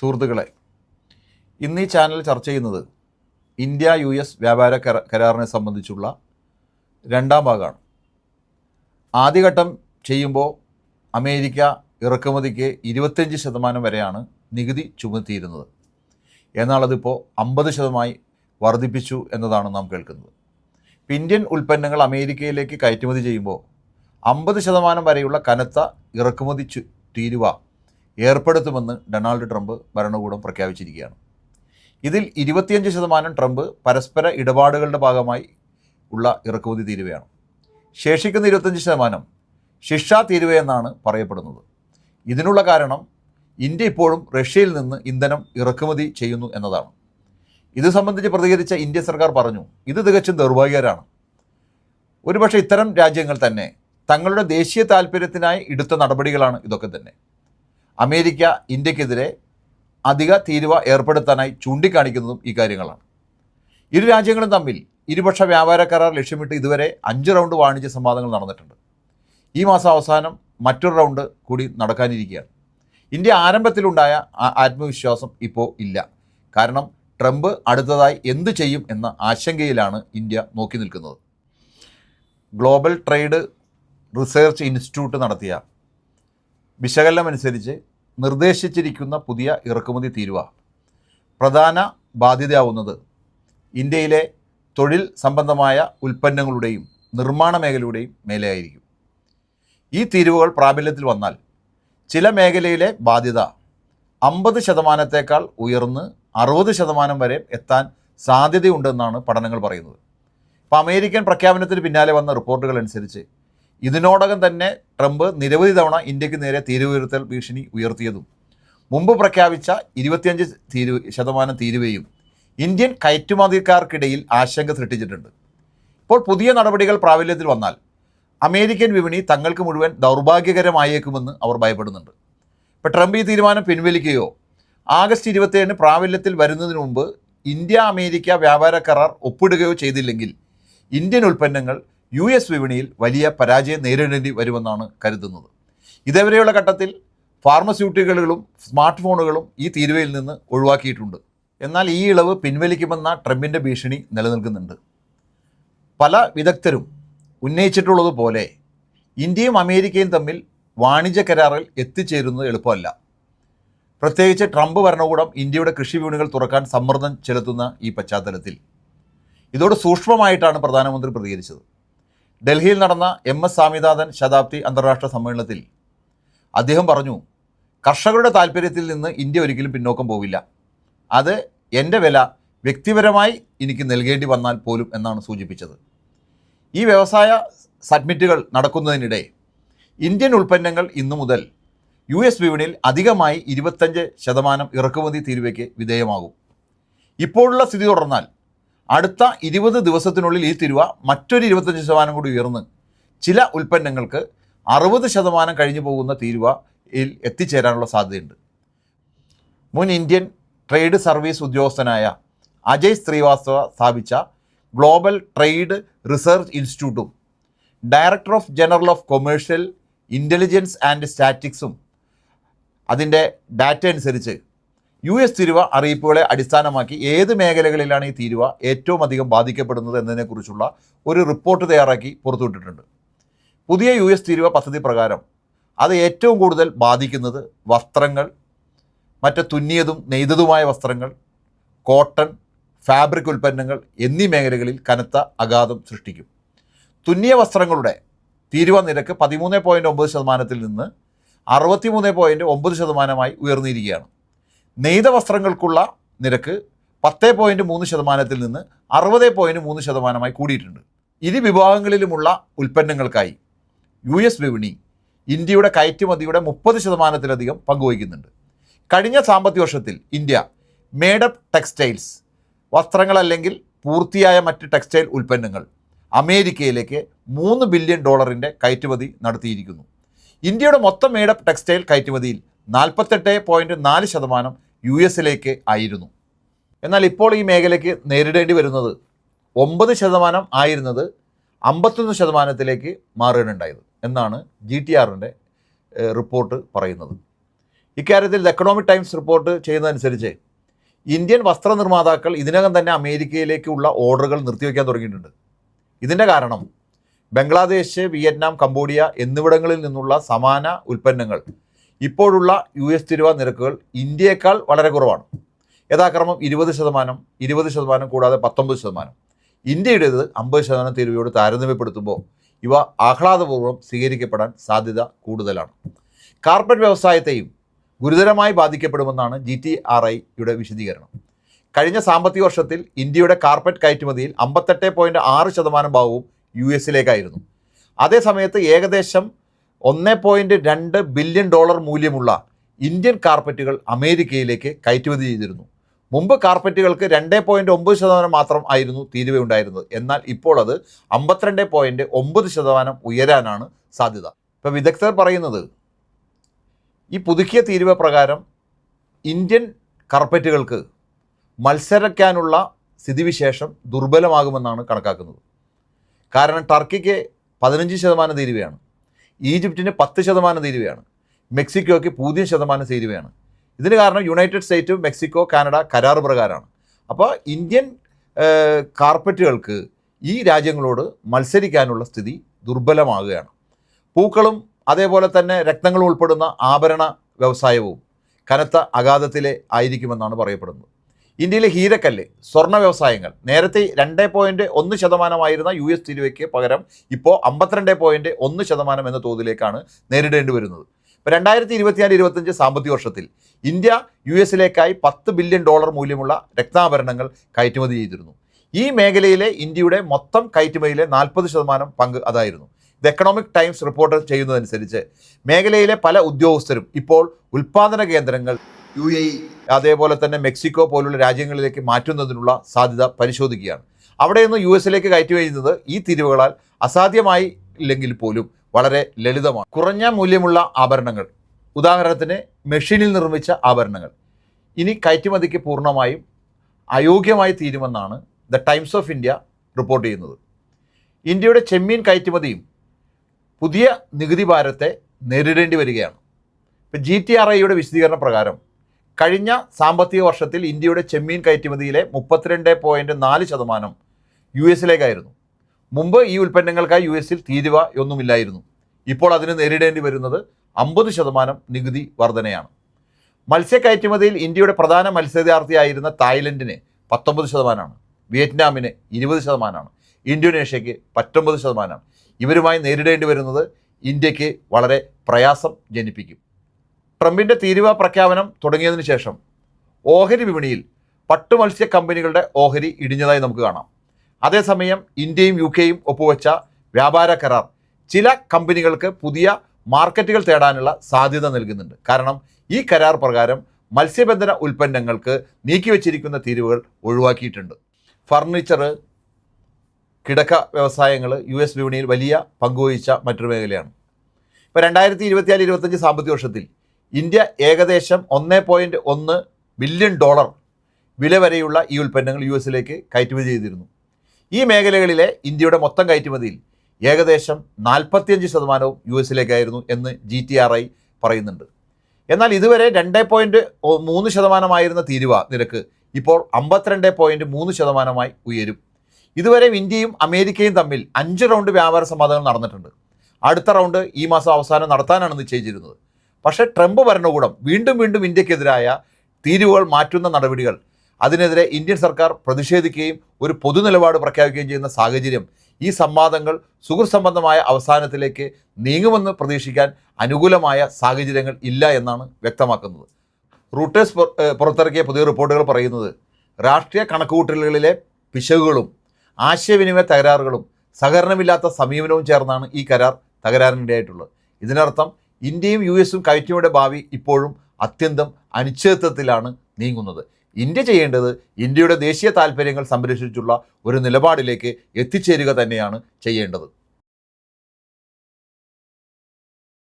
സുഹൃത്തുക്കളെ ഇന്ന് ഈ ചാനൽ ചർച്ച ചെയ്യുന്നത് ഇന്ത്യ യു എസ് വ്യാപാര കര- കരാറിനെ സംബന്ധിച്ചുള്ള രണ്ടാം ഭാഗമാണ്. ആദ്യഘട്ടം ചെയ്യുമ്പോൾ അമേരിക്ക ഇറക്കുമതിക്ക് ഇരുപത്തഞ്ച് ശതമാനം വരെയാണ് നികുതി ചുമത്തിയിരുന്നത്. എന്നാൽ അതിപ്പോൾ അമ്പത് ശതമായി വർദ്ധിപ്പിച്ചു എന്നതാണ് നാം കേൾക്കുന്നത്. ഇന്ത്യൻ ഉൽപ്പന്നങ്ങൾ അമേരിക്കയിലേക്ക് കയറ്റുമതി ചെയ്യുമ്പോൾ അമ്പത് ശതമാനം വരെയുള്ള കനത്ത ഇറക്കുമതി തീരുവ ഏർപ്പെടുത്തുമെന്ന് ഡൊണാൾഡ് ട്രംപ് ഭരണകൂടം പ്രഖ്യാപിച്ചിരിക്കുകയാണ്. ഇതിൽ ഇരുപത്തിയഞ്ച് ശതമാനം ട്രംപ് പരസ്പര ഇടപാടുകളുടെ ഭാഗമായി ഉള്ള ഇറക്കുമതി തീരുവയാണ് ശേഷിക്കുന്ന ഇരുപത്തഞ്ച് ശതമാനം ശിക്ഷാ തീരുവയെന്നാണ് പറയപ്പെടുന്നത്. ഇതിനുള്ള കാരണം ഇന്ത്യ ഇപ്പോഴും റഷ്യയിൽ നിന്ന് ഇന്ധനം ഇറക്കുമതി ചെയ്യുന്നു എന്നതാണ്. ഇത് സംബന്ധിച്ച് പ്രതികരിച്ച ഇന്ത്യ സർക്കാർ പറഞ്ഞു ഇത് തികച്ചും ദൗർഭാഗ്യകരാണ് ഒരുപക്ഷെ ഇത്തരം രാജ്യങ്ങൾ തന്നെ തങ്ങളുടെ ദേശീയ താല്പര്യത്തിനായി എടുത്ത നടപടികളാണ് ഇതൊക്കെ തന്നെ. അമേരിക്ക ഇന്ത്യക്കെതിരെ അധിക തീരുവ ഏർപ്പെടുത്താനായി ചൂണ്ടിക്കാണിക്കുന്നതും കാര്യങ്ങളാണ്. ഇരു രാജ്യങ്ങളും തമ്മിൽ ഇരുപക്ഷ വ്യാപാര കരാർ ലക്ഷ്യമിട്ട് ഇതുവരെ അഞ്ച് റൗണ്ട് വാണിജ്യ സംവാദങ്ങൾ നടന്നിട്ടുണ്ട്. ഈ മാസം അവസാനം മറ്റൊരു റൗണ്ട് കൂടി നടക്കാനിരിക്കുകയാണ്. ഇന്ത്യ ആരംഭത്തിലുണ്ടായ ആത്മവിശ്വാസം ഇപ്പോൾ ഇല്ല. കാരണം ട്രംപ് അടുത്തതായി എന്ത് ചെയ്യും എന്ന ആശങ്കയിലാണ് ഇന്ത്യ നോക്കി നിൽക്കുന്നത്. ഗ്ലോബൽ ട്രേഡ് റിസർച്ച് ഇൻസ്റ്റിറ്റ്യൂട്ട് നടത്തിയ വിശകലനമനുസരിച്ച് നിർദ്ദേശിച്ചിരിക്കുന്ന പുതിയ ഇറക്കുമതി തീരുവ പ്രധാന ബാധ്യതയാവുന്നത് ഇന്ത്യയിലെ തൊഴിൽ സംബന്ധമായ ഉൽപ്പന്നങ്ങളുടെയും നിർമ്മാണ മേഖലയുടെയും മേലെയായിരിക്കും. ഈ തീരുവകൾ പ്രാബല്യത്തിൽ വന്നാൽ ചില മേഖലയിലെ ബാധ്യത അമ്പത് ശതമാനത്തേക്കാൾ ഉയർന്ന് അറുപത് ശതമാനം വരെ എത്താൻ സാധ്യതയുണ്ടെന്നാണ് പഠനങ്ങൾ പറയുന്നത്. ഇപ്പോൾ അമേരിക്കൻ പ്രഖ്യാപനത്തിന് പിന്നാലെ വന്ന റിപ്പോർട്ടുകൾ അനുസരിച്ച് ഇതിനോടകം തന്നെ ട്രംപ് നിരവധി തവണ ഇന്ത്യയ്ക്ക് നേരെ തീരുവരുത്തൽ ഭീഷണി ഉയർത്തിയതും. മുമ്പ് പ്രഖ്യാപിച്ച ഇരുപത്തിയഞ്ച് തീരു ശതമാനം തീരുവയും ഇന്ത്യൻ കയറ്റുമതിക്കാർക്കിടയിൽ ആശങ്ക സൃഷ്ടിച്ചിട്ടുണ്ട്. ഇപ്പോൾ പുതിയ നടപടികൾ പ്രാബല്യത്തിൽ വന്നാൽ അമേരിക്കൻ വിപണി തങ്ങൾക്ക് മുഴുവൻ ദൗർഭാഗ്യകരമായേക്കുമെന്ന് അവർ ഭയപ്പെടുന്നുണ്ട്. ഇപ്പോൾ ട്രംപ് ഈ തീരുമാനം പിൻവലിക്കുകയോ ആഗസ്റ്റ് ഇരുപത്തേഴിന് പ്രാബല്യത്തിൽ വരുന്നതിന് മുമ്പ് ഇന്ത്യ അമേരിക്ക വ്യാപാര കരാർ ഒപ്പിടുകയോ ചെയ്തില്ലെങ്കിൽ ഇന്ത്യൻ ഉൽപ്പന്നങ്ങൾ യു എസ് വിപണിയിൽ വലിയ പരാജയം നേരിടേണ്ടി വരുമെന്നാണ് കരുതുന്നത്. ഇതേവരെയുള്ള ഘട്ടത്തിൽ ഫാർമസ്യൂട്ടിക്കലുകളും സ്മാർട്ട് ഫോണുകളും ഈ തീരുവയിൽ നിന്ന് ഒഴിവാക്കിയിട്ടുണ്ട്. എന്നാൽ ഈ ഇളവ് പിൻവലിക്കുമെന്ന ട്രംപിന്റെ ഭീഷണി നിലനിൽക്കുന്നുണ്ട്. പല വിദഗ്ധരും ഉന്നയിച്ചിട്ടുള്ളതുപോലെ ഇന്ത്യയും അമേരിക്കയും തമ്മിൽ വാണിജ്യ കരാറിൽ എത്തിച്ചേരുന്നത് എളുപ്പമല്ല. പ്രത്യേകിച്ച് ട്രംപ് ഭരണകൂടം ഇന്ത്യയുടെ കൃഷി വിപണികൾ തുറക്കാൻ സമ്മർദ്ദം ചെലുത്തുന്ന ഈ പശ്ചാത്തലത്തിൽ. ഇതോട് സൂക്ഷ്മമായിട്ടാണ് പ്രധാനമന്ത്രി പ്രതികരിച്ചത്. ഡൽഹിയിൽ നടന്ന എം എസ് സ്വാമിനാഥൻ ശതാബ്ദി അന്താരാഷ്ട്ര സമ്മേളനത്തിൽ അദ്ദേഹം പറഞ്ഞു കർഷകരുടെ താല്പര്യത്തിൽ നിന്ന് ഇന്ത്യ ഒരിക്കലും പിന്നോക്കം പോവില്ല. അത് എന്റെ വില വ്യക്തിപരമായി എനിക്ക് നൽകേണ്ടി വന്നാൽ പോലും എന്നാണ് സൂചിപ്പിച്ചത്. ഈ വ്യവസായ സബ്മിറ്റുകൾ നടക്കുന്നതിനിടെ ഇന്ത്യൻ ഉൽപ്പന്നങ്ങൾ ഇന്നു മുതൽ യു എസ് വിപണിയിൽ അധികമായി ഇരുപത്തഞ്ച് ശതമാനം ഇറക്കുമതി തീരുവയ്ക്ക് വിധേയമാകും. ഇപ്പോഴുള്ള സ്ഥിതി തുടർന്നാൽ അടുത്ത ഇരുപത് ദിവസത്തിനുള്ളിൽ ഈ തിരുവ മറ്റൊരു ഇരുപത്തഞ്ച് ശതമാനം കൂടി ഉയർന്ന് ചില ഉൽപ്പന്നങ്ങൾക്ക് അറുപത് ശതമാനം കഴിഞ്ഞു പോകുന്ന തീരുവയിൽ എത്തിച്ചേരാനുള്ള സാധ്യതയുണ്ട്. മുൻ ഇന്ത്യൻ ട്രേഡ് സർവീസ് ഉദ്യോഗസ്ഥനായ അജയ് ശ്രീവാസ്തവ സ്ഥാപിച്ച global trade research ഇൻസ്റ്റിറ്റ്യൂട്ടും director of general of commercial intelligence and സ്റ്റാറ്റിക്സും അതിന്റെ ഡാറ്റ അനുസരിച്ച് യു എസ് തീരുവ അറിയിപ്പുകളെ അടിസ്ഥാനമാക്കി ഏത് മേഖലകളിലാണ് ഈ തീരുവ ഏറ്റവും അധികം ബാധിക്കപ്പെടുന്നത് എന്നതിനെക്കുറിച്ചുള്ള ഒരു റിപ്പോർട്ട് തയ്യാറാക്കി പുറത്തുവിട്ടിട്ടുണ്ട്. പുതിയ യു എസ് തീരുവ പദ്ധതി പ്രകാരം അത് ഏറ്റവും കൂടുതൽ ബാധിക്കുന്നത് വസ്ത്രങ്ങൾ മറ്റ് തുന്നിയതും നെയ്തതുമായ വസ്ത്രങ്ങൾ കോട്ടൺ ഫാബ്രിക് ഉൽപ്പന്നങ്ങൾ എന്നീ മേഖലകളിൽ കനത്ത അഗാധം സൃഷ്ടിക്കും. തുന്നിയ വസ്ത്രങ്ങളുടെ തീരുവ നിരക്ക് പതിമൂന്ന് പോയിന്റ് ഒമ്പത് ശതമാനത്തിൽ നിന്ന് അറുപത്തിമൂന്ന് പോയിന്റ് ഒമ്പത് ശതമാനമായി ഉയർന്നിരിക്കുകയാണ്. നെയ്ത വസ്ത്രങ്ങൾക്കുള്ള നിരക്ക് പത്ത് പോയിന്റ് മൂന്ന് ശതമാനത്തിൽ നിന്ന് അറുപത് പോയിന്റ് മൂന്ന് ശതമാനമായി കൂടിയിട്ടുണ്ട്. ഇരു വിഭാഗങ്ങളിലുമുള്ള ഉൽപ്പന്നങ്ങൾക്കായി യു എസ് വിപണി ഇന്ത്യയുടെ കയറ്റുമതിയുടെ മുപ്പത് ശതമാനത്തിലധികം പങ്കുവഹിക്കുന്നുണ്ട്. കഴിഞ്ഞ സാമ്പത്തിക വർഷത്തിൽ ഇന്ത്യ മേഡപ്പ് ടെക്സ്റ്റൈൽസ് വസ്ത്രങ്ങളല്ലെങ്കിൽ പൂർത്തിയായ മറ്റ് ടെക്സ്റ്റൈൽ ഉൽപ്പന്നങ്ങൾ അമേരിക്കയിലേക്ക് മൂന്ന് ബില്യൺ ഡോളറിന്റെ കയറ്റുമതി നടത്തിയിരിക്കുന്നു. ഇന്ത്യയുടെ മൊത്തം മേഡപ്പ് ടെക്സ്റ്റൈൽ കയറ്റുമതിയിൽ നാൽപ്പത്തെട്ട് പോയിന്റ് നാല് ശതമാനം യു എസിലേക്ക് ആയിരുന്നു. എന്നാൽ ഇപ്പോൾ ഈ മേഖലയ്ക്ക് നേരിടേണ്ടി വരുന്നത് ഒമ്പത് ശതമാനം ആയിരുന്നത് അമ്പത്തൊന്ന് ശതമാനത്തിലേക്ക് മാറുകയുണ്ടായത് എന്നാണ് ജി ടി ആറിന്റെ റിപ്പോർട്ട് പറയുന്നത്. ഇക്കാര്യത്തിൽ ദ എക്കണോമിക് ടൈംസ് റിപ്പോർട്ട് ചെയ്യുന്നതനുസരിച്ച് ഇന്ത്യൻ വസ്ത്ര നിർമ്മാതാക്കൾ ഇതിനകം തന്നെ അമേരിക്കയിലേക്കുള്ള ഓർഡറുകൾ നിർത്തിവെക്കാൻ തുടങ്ങിയിട്ടുണ്ട്. ഇതിന്റെ കാരണം ബംഗ്ലാദേശ് വിയറ്റ്നാം കംബോഡിയ എന്നിവിടങ്ങളിൽ നിന്നുള്ള സമാന ഉൽപ്പന്നങ്ങൾ ഇപ്പോഴുള്ള യു എസ് തിരുവ നിരക്കുകൾ ഇന്ത്യയേക്കാൾ വളരെ കുറവാണ്. യഥാക്രമം ഇരുപത് ശതമാനം ഇരുപത് ശതമാനം കൂടാതെ പത്തൊമ്പത് ശതമാനം. ഇന്ത്യയുടേത് അമ്പത് ശതമാനം തീരുവയോട് താരതമ്യപ്പെടുത്തുമ്പോൾ ഇവ ആഹ്ലാദപൂർവം സ്വീകരിക്കപ്പെടാൻ സാധ്യത കൂടുതലാണ്. കാർപ്പറ്റ് വ്യവസായത്തെയും ഗുരുതരമായി ബാധിക്കപ്പെടുമെന്നാണ് ജി ടി ആർ ഐയുടെ വിശദീകരണം. കഴിഞ്ഞ സാമ്പത്തിക വർഷത്തിൽ ഇന്ത്യയുടെ കാർപ്പറ്റ് കയറ്റുമതിയിൽ അമ്പത്തെട്ട് പോയിന്റ് ആറ് ശതമാനം ഭാഗവും യു എസിലേക്കായിരുന്നു. അതേസമയത്ത് ഏകദേശം ഒന്ന് പോയിന്റ് രണ്ട് ബില്യൺ ഡോളർ മൂല്യമുള്ള ഇന്ത്യൻ കാർപ്പറ്റുകൾ അമേരിക്കയിലേക്ക് കയറ്റുമതി ചെയ്തിരുന്നു. മുമ്പ് കാർപ്പറ്റുകൾക്ക് രണ്ട് പോയിന്റ് ഒമ്പത് ശതമാനം മാത്രം ആയിരുന്നു തീരുവ ഉണ്ടായിരുന്നത്. എന്നാൽ ഇപ്പോൾ അത് അമ്പത്തിരണ്ട് പോയിന്റ് ഒമ്പത് ശതമാനം ഉയരാനാണ് സാധ്യത. ഇപ്പോൾ വിദഗ്ധർ പറയുന്നത് ഈ പുതുക്കിയ തീരുവ പ്രകാരം ഇന്ത്യൻ കാർപ്പറ്റുകൾക്ക് മത്സരിക്കാനുള്ള സ്ഥിതിവിശേഷം ദുർബലമാകുമെന്നാണ് കണക്കാക്കുന്നത്. കാരണം ടർക്കിക്ക് പതിനഞ്ച് ശതമാനം തീരുവയാണ്. ഈജിപ്തിന് പത്ത് ശതമാനം തീരുവയാണ് മെക്സിക്കോയ്ക്ക് പൂജ്യം ശതമാനം തീരുവയാണ് ഇതിന് കാരണം യുണൈറ്റഡ് സ്റ്റേറ്റും മെക്സിക്കോ കാനഡ കരാർ പ്രകാരമാണ്. അപ്പോൾ ഇന്ത്യൻ കാർപ്പറ്റുകൾക്ക് ഈ രാജ്യങ്ങളോട് മത്സരിക്കാനുള്ള സ്ഥിതി ദുർബലമാകുകയാണ്. പൂക്കളും അതേപോലെ തന്നെ രക്തങ്ങളും ഉൾപ്പെടുന്ന ആഭരണ വ്യവസായവും കനത്ത അഗാധത്തിലെ ആയിരിക്കുമെന്നാണ് പറയപ്പെടുന്നത്. ഇന്ത്യയിലെ ഹീരക്കല്ല് സ്വർണ വ്യവസായങ്ങൾ. നേരത്തെ രണ്ട് പോയിന്റ് ഒന്ന് ശതമാനമായിരുന്ന യു എസ് തിരുവയ്ക്ക് പകരം ഇപ്പോൾ അമ്പത്തിരണ്ട് പോയിന്റ് ഒന്ന് ശതമാനം എന്ന തോതിലേക്കാണ് നേരിടേണ്ടി വരുന്നത്. ഇപ്പോൾ രണ്ടായിരത്തി ഇരുപത്തിനാല് ഇരുപത്തഞ്ച് സാമ്പത്തിക വർഷത്തിൽ ഇന്ത്യ യു എസിലേക്കായി പത്ത് ബില്യൺ ഡോളർ മൂല്യമുള്ള രത്നാഭരണങ്ങൾ കയറ്റുമതി ചെയ്തിരുന്നു. ഈ മേഖലയിലെ ഇന്ത്യയുടെ മൊത്തം കയറ്റുമതിയിലെ നാൽപ്പത് ശതമാനം പങ്ക് അതായിരുന്നു. ദ എക്കണോമിക് ടൈംസ് റിപ്പോർട്ട് ചെയ്യുന്നതനുസരിച്ച് മേഖലയിലെ പല ഉദ്യോഗസ്ഥരും ഇപ്പോൾ ഉൽപ്പാദന കേന്ദ്രങ്ങൾ യു എ അതേപോലെ തന്നെ മെക്സിക്കോ പോലുള്ള രാജ്യങ്ങളിലേക്ക് മാറ്റുന്നതിനുള്ള സാധ്യത പരിശോധിക്കുകയാണ്. അവിടെ നിന്ന് യു എസിലേക്ക് കയറ്റി കഴിയുന്നത് ഈ തിരിവുകളാൽ അസാധ്യമായി ഇല്ലെങ്കിൽ പോലും വളരെ ലളിതമാണ്. കുറഞ്ഞ മൂല്യമുള്ള ആഭരണങ്ങൾ. ഉദാഹരണത്തിന് മെഷീനിൽ നിർമ്മിച്ച ആഭരണങ്ങൾ. ഇനി കയറ്റുമതിക്ക് പൂർണമായും അയോഗ്യമായി തീരുമെന്നാണ് the Times of India report ചെയ്യുന്നത്. ഇന്ത്യയുടെ ചെമ്മീൻ കയറ്റുമതിയും പുതിയ നികുതി ഭാരത്തെ നേരിടേണ്ടി വരികയാണ്. ഇപ്പം ജി ടി ആർ ഐയുടെ വിശദീകരണ പ്രകാരം കഴിഞ്ഞ സാമ്പത്തിക വർഷത്തിൽ ഇന്ത്യയുടെ ചെമ്മീൻ കയറ്റുമതിയിലെ മുപ്പത്തിരണ്ട് പോയിന്റ് നാല് ശതമാനം യു എസിലേക്കായിരുന്നു. മുമ്പ് ഈ ഉൽപ്പന്നങ്ങൾക്കായി യു എസിൽ തീരുവ ഒന്നുമില്ലായിരുന്നു. ഇപ്പോൾ അതിന് നേരിടേണ്ടി വരുന്നത് അമ്പത് ശതമാനം നികുതി വർധനയാണ്. മത്സ്യ കയറ്റുമതിയിൽ ഇന്ത്യയുടെ പ്രധാന മത്സ്യത്യാർത്ഥിയായിരുന്ന തായ്ലൻഡിന് പത്തൊമ്പത് ശതമാനമാണ്. വിയറ്റ്നാമിന് ഇരുപത് ശതമാനമാണ്. ഇന്തോനേഷ്യയ്ക്ക് പത്തൊമ്പത് ശതമാനമാണ്. ഇവരുമായി നേരിടേണ്ടി വരുന്നത് ഇന്ത്യയ്ക്ക് വളരെ പ്രയാസം ജനിപ്പിക്കും. ട്രംപിന്റെ തീരുവ പ്രഖ്യാപനം തുടങ്ങിയതിനു ശേഷം ഓഹരി വിപണിയിൽ പട്ടുമത്സ്യ കമ്പനികളുടെ ഓഹരി ഇടിഞ്ഞതായി നമുക്ക് കാണാം. അതേസമയം ഇന്ത്യയും യു കെയും ഒപ്പുവെച്ച വ്യാപാര കരാർ ചില കമ്പനികൾക്ക് പുതിയ മാർക്കറ്റുകൾ തേടാനുള്ള സാധ്യത നൽകുന്നുണ്ട്. കാരണം ഈ കരാർ പ്രകാരം മത്സ്യബന്ധന ഉൽപ്പന്നങ്ങൾക്ക് നീക്കിവെച്ചിരിക്കുന്ന തീരുവകൾ ഒഴിവാക്കിയിട്ടുണ്ട്. ഫർണിച്ചർ കിടക്ക വ്യവസായങ്ങൾ യു എസ് വിപണിയിൽ വലിയ പങ്കുവഹിച്ച മറ്റൊരു മേഖലയാണ്. ഇപ്പോൾ രണ്ടായിരത്തി ഇരുപത്തിനാല് ഇരുപത്തഞ്ച് സാമ്പത്തിക വർഷത്തിൽ ഇന്ത്യ ഏകദേശം ഒന്ന് പോയിന്റ് ഒന്ന് ബില്യൺ ഡോളർ വില വരെയുള്ള ഈ ഉൽപ്പന്നങ്ങൾ യു എസിലേക്ക് കയറ്റുമതി ചെയ്തിരുന്നു. ഈ മേഖലകളിലെ ഇന്ത്യയുടെ മൊത്തം കയറ്റുമതിയിൽ ഏകദേശം നാൽപ്പത്തിയഞ്ച് ശതമാനവും യു എസിലേക്കായിരുന്നു എന്ന് ജി ടി ആർ ഐ പറയുന്നുണ്ട്. എന്നാൽ ഇതുവരെ രണ്ട് പോയിന്റ് മൂന്ന് ശതമാനമായിരുന്ന തീരുവ നിരക്ക് ഇപ്പോൾ അമ്പത്തിരണ്ട് പോയിന്റ് മൂന്ന് ശതമാനമായി ഉയരും. ഇതുവരെ ഇന്ത്യയും അമേരിക്കയും തമ്മിൽ അഞ്ച് റൗണ്ട് വ്യാപാര സംവാദങ്ങൾ നടന്നിട്ടുണ്ട്. അടുത്ത റൗണ്ട് ഈ മാസം അവസാനം നടത്താനാണ് നിശ്ചയിച്ചിരുന്നത്. പക്ഷേ ട്രംപ് ഭരണകൂടം വീണ്ടും വീണ്ടും ഇന്ത്യക്കെതിരായ തീരുവകൾ മാറ്റുന്ന നടപടികൾ അതിനെതിരെ ഇന്ത്യൻ സർക്കാർ പ്രതിഷേധിക്കുകയും ഒരു പൊതു നിലപാട് പ്രഖ്യാപിക്കുകയും ചെയ്യുന്ന സാഹചര്യം ഈ സംവാദങ്ങൾ സുഹൃത്സംബന്ധമായ അവസാനത്തിലേക്ക് നീങ്ങുമെന്ന് പ്രതീക്ഷിക്കാൻ അനുകൂലമായ സാഹചര്യങ്ങൾ ഇല്ല എന്നാണ് വ്യക്തമാക്കുന്നത്. റൂട്ടേഴ്സ് പുറത്തിറക്കിയ പുതിയ റിപ്പോർട്ടുകൾ പറയുന്നത് രാഷ്ട്രീയ കണക്കുകൂട്ടലുകളിലെ പിശകുകളും ആശയവിനിമയ തകരാറുകളും സഹകരണമില്ലാത്ത സമീപനവും ചേർന്നാണ് ഈ കരാർ തകരാറിനിടയായിട്ടുള്ളത്. ഇതിനർത്ഥം ഇന്ത്യയും യു എസും കയറ്റുമതിയുടെ ഭാവി ഇപ്പോഴും അത്യന്തം അനിശ്ചിതത്വത്തിലാണ് നീങ്ങുന്നത്. ഇന്ത്യ ചെയ്യേണ്ടത് ഇന്ത്യയുടെ ദേശീയ താല്പര്യങ്ങൾ സംരക്ഷിച്ചുള്ള ഒരു നിലപാടിലേക്ക് എത്തിച്ചേരുക തന്നെയാണ് ചെയ്യേണ്ടത്.